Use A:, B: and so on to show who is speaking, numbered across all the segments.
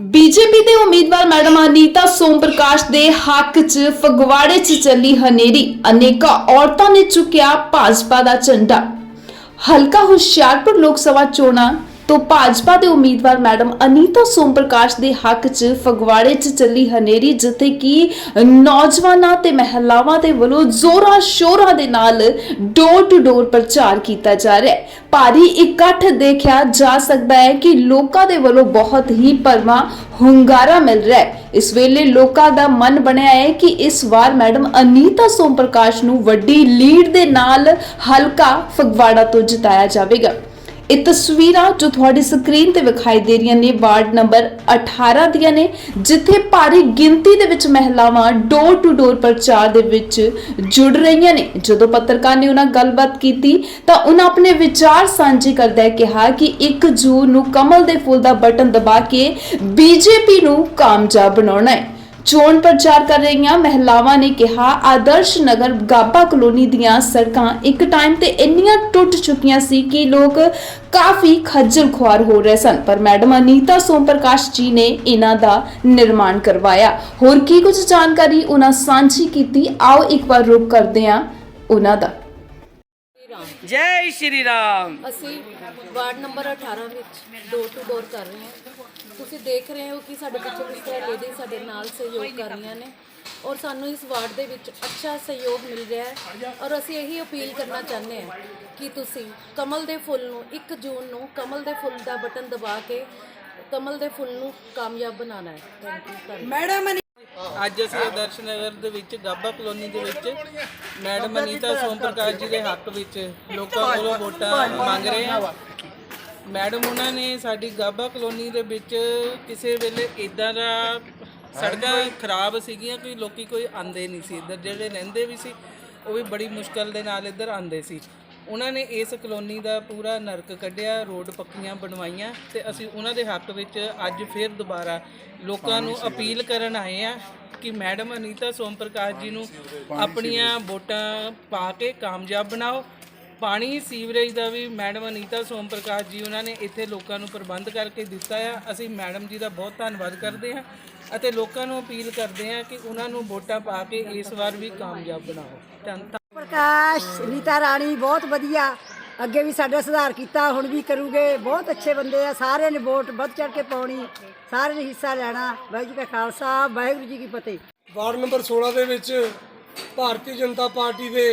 A: BJP ਦੇ ਉਮੀਦਵਾਰ madam Anita Som ਪ੍ਰਕਾਸ਼ ਦੇ ਹੱਕ 'ਚ ਫਗਵਾੜੇ 'ਚ ਚੱਲੀ ਹਨੇਰੀ। ਅਨੇਕਾਂ ਔਰਤਾਂ ਨੇ ਚੁੱਕਿਆ ਭਾਜਪਾ ਦਾ ਝੰਡਾ। ਹਲਕਾ ਹੁਸ਼ਿਆਰਪੁਰ ਲੋਕ ਸਭਾ ਚੋਣਾਂ ਤੋਂ ਭਾਜਪਾ ਦੇ ਉਮੀਦਵਾਰ ਮੈਡਮ ਅਨੀਤਾ ਸੋਮ ਪ੍ਰਕਾਸ਼ ਦੇ ਹੱਕ 'ਚ ਫਗਵਾੜੇ 'ਚ ਚੱਲੀ ਹਨੇਰੀ, ਜਿੱਥੇ ਕਿ ਨੌਜਵਾਨਾਂ ਤੇ ਮਹਿਲਾਵਾਂ ਦੇ ਵੱਲੋਂ ਜ਼ੋਰਾਂ ਸ਼ੋਰਾਂ ਦੇ ਨਾਲ ਡੋਰ ਟੂ ਡੋਰ ਪ੍ਰਚਾਰ ਕੀਤਾ ਜਾ ਰਿਹਾ ਹੈ। ਭਾਰੀ ਇਕੱਠ ਦੇਖਿਆ ਜਾ ਸਕਦਾ ਹੈ ਕਿ ਲੋਕਾਂ ਦੇ ਵੱਲੋਂ ਬਹੁਤ ਹੀ ਭਰਵਾਂ ਹੁੰਗਾਰਾ ਮਿਲ ਰਿਹਾ ਹੈ। ਇਸ ਵੇਲੇ ਲੋਕਾਂ ਦਾ ਮਨ ਬਣਿਆ ਹੈ ਕਿ ਇਸ ਵਾਰ ਮੈਡਮ ਅਨੀਤਾ ਸੋਮ ਪ੍ਰਕਾਸ਼ ਨੂੰ ਵੱਡੀ ਲੀਡ ਦੇ ਨਾਲ ਹਲਕਾ ਫਗਵਾੜਾ ਤੋਂ ਜਿਤਾਇਆ ਜਾਵੇਗਾ। ਇਹ ਤਸਵੀਰਾਂ ਜੋ ਤੁਹਾਡੀ ਸਕਰੀਨ ਤੇ ਵਿਖਾਈ ਦੇ ਰਹੀਆਂ ਨੇ, ਵਾਰਡ ਨੰਬਰ 18 ਦੀਆਂ ਨੇ, ਜਿੱਥੇ ਭਾਰੀ ਗਿਣਤੀ ਦੇ ਵਿੱਚ ਮਹਿਲਾਵਾਂ ਡੋਰ ਟੂ ਡੋਰ ਪ੍ਰਚਾਰ ਦੇ ਵਿੱਚ ਜੁੜ ਰਹੀਆਂ ਨੇ। ਜਦੋਂ ਪੱਤਰਕਾਰ ਨੇ ਉਹਨਾਂ ਗੱਲਬਾਤ ਕੀਤੀ, ਤਾਂ ਉਹਨਾਂ ਆਪਣੇ ਵਿਚਾਰ ਸਾਂਝੇ ਕਰਦਿਆਂ ਕਿਹਾ ਕਿ 1 ਜੂਨ ਨੂੰ ਕਮਲ ਦੇ ਫੁੱਲ ਦਾ ਬਟਨ ਦਬਾ ਕੇ ਬੀਜੇਪੀ ਨੂੰ ਕਾਮਯਾਬ ਬਣਾਉਣਾ ਹੈ। ਚੋਣ ਪ੍ਰਚਾਰ ਕਰ ਰਹੀਆਂ ਮਹਿਲਾਵਾਂ ਨੇ ਕਿਹਾ, ਆਦਰਸ਼ ਨਗਰ ਗਾਬਾ ਕਲੋਨੀ ਦੀਆਂ ਸੜਕਾਂ ਇੱਕ ਟਾਈਮ ਤੇ ਇੰਨੀਆਂ ਟੁੱਟ ਚੁੱਕੀਆਂ ਸੀ ਕਿ ਲੋਕ ਕਾਫੀ ਖੱਜਲ ਖੁਆਰ ਹੋ ਰਹੇ ਸਨ। ਪਰ ਮੈਡਮ ਅਨੀਤਾ ਸੋਮ ਪ੍ਰਕਾਸ਼ ਜੀ ਨੇ ਇਹਨਾਂ ਦਾ ਨਿਰਮਾਣ ਕਰਵਾਇਆ। ਹੋਰ ਕੀ ਕੁਝ ਜਾਣਕਾਰੀ ਉਹਨਾਂ ਸਾਂਝੀ ਕੀਤੀ? ਆਓ ਇੱਕ ਵਾਰ ਰੁਕ ਕਰਦੇ ਹਾਂ ਉਹਨਾਂ ਦਾ।
B: ਜੈ ਸ਼੍ਰੀ ਰਾਮ।
C: ਅਸੀਂ ਵਾਰਡ ਨੰਬਰ 18 ਵਿੱਚ ਡੋਰ ਟੂ ਡੋਰ ਕਰ ਰਹੇ ਹਾਂ। ਤੁਸੀਂ ਦੇਖ ਰਹੇ ਹੋ ਕਿ ਸਾਡੇ ਪਿੱਛੇ ਕਿਸ ਤਰ੍ਹਾਂ ਲੇਡੀ ਸਾਡੇ ਨਾਲ ਸਹਿਯੋਗ ਕਰ ਰਹੀਆਂ ਨੇ ਔਰ ਸਾਨੂੰ ਇਸ ਵਾਰਡ ਦੇ ਵਿੱਚ ਅੱਛਾ ਸਹਿਯੋਗ ਮਿਲ ਰਿਹਾ ਹੈ ਔਰ ਅਸੀਂ ਇਹੀ ਅਪੀਲ ਕਰਨਾ ਚਾਹੁੰਦੇ ਹਾਂ ਕਿ ਤੁਸੀਂ ਕਮਲ ਦੇ ਫੁੱਲ ਨੂੰ 1 ਜੂਨ ਨੂੰ ਕਮਲ ਦੇ ਫੁੱਲ ਦਾ ਬਟਨ ਦਬਾ ਕੇ ਕਮਲ ਦੇ ਫੁੱਲ ਨੂੰ ਕਾਮਯਾਬ ਬਣਾਉਣਾ ਹੈ। ਥੈਂਕ ਯੂ ਧੰਨਵਾਦ
B: ਅੱਜ ਅਸੀਂ ਆਦਰਸ਼ ਨਗਰ ਦੇ ਵਿੱਚ ਗਾਬਾ ਕਲੋਨੀ ਦੇ ਵਿੱਚ ਮੈਡਮ ਅਨੀਤਾ ਸੋਮ ਪ੍ਰਕਾਸ਼ ਜੀ ਦੇ ਹੱਕ ਵਿੱਚ ਲੋਕਾਂ ਕੋਲੋਂ ਵੋਟਾਂ ਮੰਗ ਰਹੇ ਹਾਂ। ਮੈਡਮ, ਉਹਨਾਂ ਨੇ ਸਾਡੀ ਗਾਬਾ ਕਲੋਨੀ ਦੇ ਵਿੱਚ ਕਿਸੇ ਵੇਲੇ ਇਦਾਂ ਦਾ ਸੜਕਾਂ ਖਰਾਬ ਸੀਗੀਆਂ ਕਿ ਲੋਕੀ ਕੋਈ ਆਂਦੇ ਨਹੀਂ ਸੀ। ਇੱਧਰ ਜਿਹੜੇ ਰਹਿੰਦੇ ਵੀ ਸੀ, ਉਹ ਵੀ ਬੜੀ ਮੁਸ਼ਕਲ ਦੇ ਨਾਲ ਇੱਧਰ ਆਂਦੇ ਸੀ। ਉਹਨਾਂ ਨੇ ਇਸ ਕਲੋਨੀ ਦਾ ਪੂਰਾ ਨਰਕ ਕੱਢਿਆ ਰੋਡ ਪੱਕੀਆਂ ਬਣਵਾਈਆਂ ਤੇ ਅਸੀਂ ਉਹਨਾਂ ਦੇ ਹੱਕ ਵਿੱਚ ਅੱਜ ਫਿਰ ਦੁਬਾਰਾ ਲੋਕਾਂ ਨੂੰ ਅਪੀਲ ਕਰਨ ਆਏ ਆ ਕਿ ਮੈਡਮ ਅਨੀਤਾ ਸੋਮ ਪ੍ਰਕਾਸ਼ ਜੀ ਨੂੰ ਆਪਣੀਆਂ ਵੋਟਾਂ ਪਾ ਕੇ ਕਾਮਯਾਬ ਬਣਾਓ। ਪਾਣੀ ਸੀਵਰੇਜ ਦਾ ਵੀ ਮੈਡਮ ਅਨੀਤਾ ਸੋਮ ਪ੍ਰਕਾਸ਼ ਜੀ ਉਹਨਾਂ ਨੇ ਇੱਥੇ ਲੋਕਾਂ ਨੂੰ ਪ੍ਰਬੰਧ ਕਰਕੇ ਦਿੱਤਾ ਆ। ਅਸੀਂ ਮੈਡਮ ਜੀ ਦਾ ਬਹੁਤ ਧੰਨਵਾਦ ਕਰਦੇ ਹਾਂ ਅਤੇ ਲੋਕਾਂ ਨੂੰ ਅਪੀਲ ਕਰਦੇ ਹਾਂ ਕਿ ਉਹਨਾਂ ਨੂੰ ਵੋਟਾਂ ਪਾ ਕੇ ਇਸ ਵਾਰ ਵੀ ਕਾਮਯਾਬ ਬਣਾਓ। ਧੰਨ
D: ਪ੍ਰਕਾਸ਼ ਨੀਤਾ ਰਾਣੀ, ਬਹੁਤ ਵਧੀਆ। ਅੱਗੇ ਵੀ ਸਾਡਾ ਸੁਧਾਰ ਕੀਤਾ, ਹੁਣ ਵੀ ਕਰੂਗੇ। ਬਹੁਤ ਅੱਛੇ ਬੰਦੇ ਆ, ਸਾਰਿਆਂ ਨੇ ਵੋਟ ਵੱਧ ਚੜ ਕੇ ਪਾਉਣੀ, ਸਾਰਿਆਂ ਨੇ ਹਿੱਸਾ ਲੈਣਾ। ਵਾਹਿਗੁਰੂ ਜੀ ਕਾ ਖਾਲਸਾ, ਵਾਹਿਗੁਰੂ ਜੀ ਕੀ ਫਤਿਹ।
E: ਵਾਰਡ ਨੰਬਰ 16 ਦੇ ਵਿੱਚ ਭਾਰਤੀ ਜਨਤਾ ਪਾਰਟੀ ਦੇ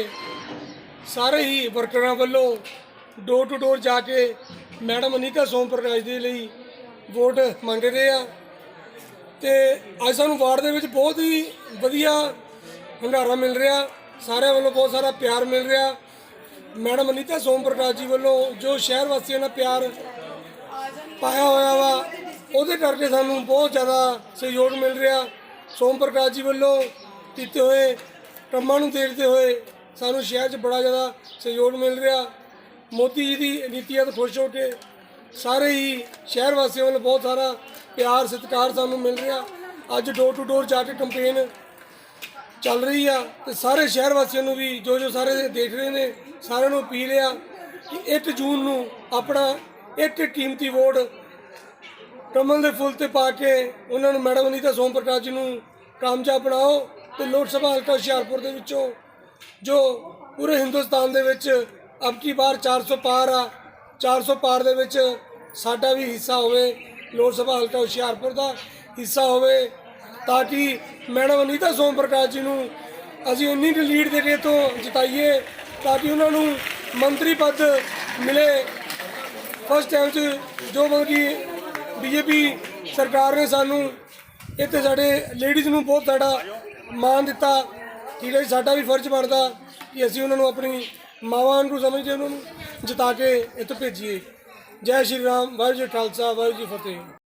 E: ਸਾਰੇ ਹੀ ਵਰਕਰਾਂ ਵੱਲੋਂ ਡੋਰ ਟੂ ਡੋਰ ਜਾ ਕੇ ਮੈਡਮ ਅਨੀਤਾ ਸੋਮ ਪ੍ਰਕਾਸ਼ ਦੇ ਲਈ ਵੋਟ ਮੰਗ ਰਹੇ ਆ। ਤੇ ਅੱਜ ਸਾਨੂੰ ਵਾਰਡ ਦੇ ਵਿੱਚ ਬਹੁਤ ਹੀ ਵਧੀਆ ਹੰਗਾਰਾ ਮਿਲ ਰਿਹਾ। ਸਾਰਿਆਂ ਵੱਲੋਂ ਬਹੁਤ ਸਾਰਾ ਪਿਆਰ ਮਿਲ ਰਿਹਾ। ਮੈਡਮ ਅਨੀਤਾ ਸੋਮ ਪ੍ਰਕਾਸ਼ ਜੀ ਵੱਲੋਂ ਜੋ ਸ਼ਹਿਰ ਵਾਸੀਆਂ ਦਾ ਪਿਆਰ ਪਾਇਆ ਹੋਇਆ ਵਾ, ਉਹਦੇ ਕਰਕੇ ਸਾਨੂੰ ਬਹੁਤ ਜ਼ਿਆਦਾ ਸਹਿਯੋਗ ਮਿਲ ਰਿਹਾ। ਸੋਮ ਪ੍ਰਕਾਸ਼ ਜੀ ਵੱਲੋਂ ਕੀਤੇ ਹੋਏ ਕੰਮਾਂ ਨੂੰ ਦੇਖਦੇ ਹੋਏ ਸਾਨੂੰ ਸ਼ਹਿਰ 'ਚ ਬੜਾ ਜ਼ਿਆਦਾ ਸਹਿਯੋਗ ਮਿਲ ਰਿਹਾ। ਮੋਦੀ ਜੀ ਦੀ ਨੀਤੀਆਂ ਤੋਂ ਖੁਸ਼ ਹੋ ਕੇ ਸਾਰੇ ਹੀ ਸ਼ਹਿਰ ਵਾਸੀਆਂ ਵੱਲੋਂ ਬਹੁਤ ਸਾਰਾ ਪਿਆਰ, ਸਤਿਕਾਰ ਸਾਨੂੰ ਮਿਲ ਰਿਹਾ। ਅੱਜ ਡੋਰ ਟੂ ਡੋਰ ਜਾ ਕੇ ਕੰਪੇਨ ਚੱਲ ਰਹੀ ਆ ਤੇ ਸਾਰੇ ਸ਼ਹਿਰ ਵਾਸੀਆਂ ਨੂੰ ਵੀ ਜੋ ਜੋ ਸਾਰੇ ਦੇਖ ਰਹੇ ਨੇ, ਸਾਰਿਆਂ ਨੂੰ ਅਪੀਲ ਆ ਕਿ 1 ਜੂਨ ਨੂੰ ਆਪਣਾ ਇੱਕ ਕੀਮਤੀ ਵੋਟ ਕਮਲ ਦੇ ਫੁੱਲ ਤੇ ਪਾ ਕੇ ਉਹਨਾਂ ਨੂੰ ਮੈਡਮ ਅਨੀਤਾ ਸੋਮ ਪ੍ਰਕਾਸ਼ ਜੀ ਨੂੰ ਕਾਮਯਾਬ ਬਣਾਓ ਤੇ ਲੋਕ ਸਭਾ ਹਲਕਾ ਹੁਸ਼ਿਆਰਪੁਰ ਦੇ ਵਿੱਚੋਂ ਜੋ ਪੂਰੇ ਹਿੰਦੁਸਤਾਨ ਦੇ ਵਿੱਚ ਅਬ ਕੀ ਵਾਰ 400 ਪਾਰ ਆ 400 ਪਾਰ ਦੇ ਵਿੱਚ ਸਾਡਾ ਵੀ ਹਿੱਸਾ ਹੋਵੇ, ਲੋਕ ਸਭਾ ਹਲਕਾ ਹੁਸ਼ਿਆਰਪੁਰ ਦਾ ਹਿੱਸਾ ਹੋਵੇ ਤਾਂ ਕਿ ਮੈਡਮ ਅਨੀਤਾ ਸੋਮ ਪ੍ਰਕਾਸ਼ ਜੀ ਨੂੰ ਅਸੀਂ ਉਨੀ ਕੁ ਲੀਡ ਦੇ ਕੇ ਤੋਂ ਜਿਤਾਈਏ ਤਾਂ ਕਿ ਉਹਨਾਂ ਨੂੰ ਮੰਤਰੀ ਪਦ ਮਿਲੇ। ਫਸਟ ਟਾਈਮ 'ਚ ਜੋ ਮਤਲਬ ਕਿ ਬੀਜੇਪੀ ਸਰਕਾਰ ਨੇ ਸਾਨੂੰ ਇੱਥੇ ਸਾਡੇ ਲੇਡੀਜ਼ ਨੂੰ ਬਹੁਤ ਸਾਡਾ ਮਾਣ ਦਿੱਤਾ ਠੀਕ ਹੈ ਜੀ, ਸਾਡਾ ਵੀ ਫਰਜ਼ ਬਣਦਾ ਕਿ ਅਸੀਂ ਉਹਨਾਂ ਨੂੰ ਆਪਣੀ ਮਾਵਾਂ ਨੂੰ ਸਮਝਦੇ ਉਹਨਾਂ ਨੂੰ ਜਿਤਾ ਕੇ ਇੱਥੇ ਭੇਜੀਏ। ਜੈ ਸ਼੍ਰੀ ਰਾਮ ਵਾਹਿਗੁਰੂ ਜੀ ਕਾ ਖਾਲਸਾ ਵਾਹਿਗੁਰੂ ਜੀ ਕੀ ਫਤਿਹ।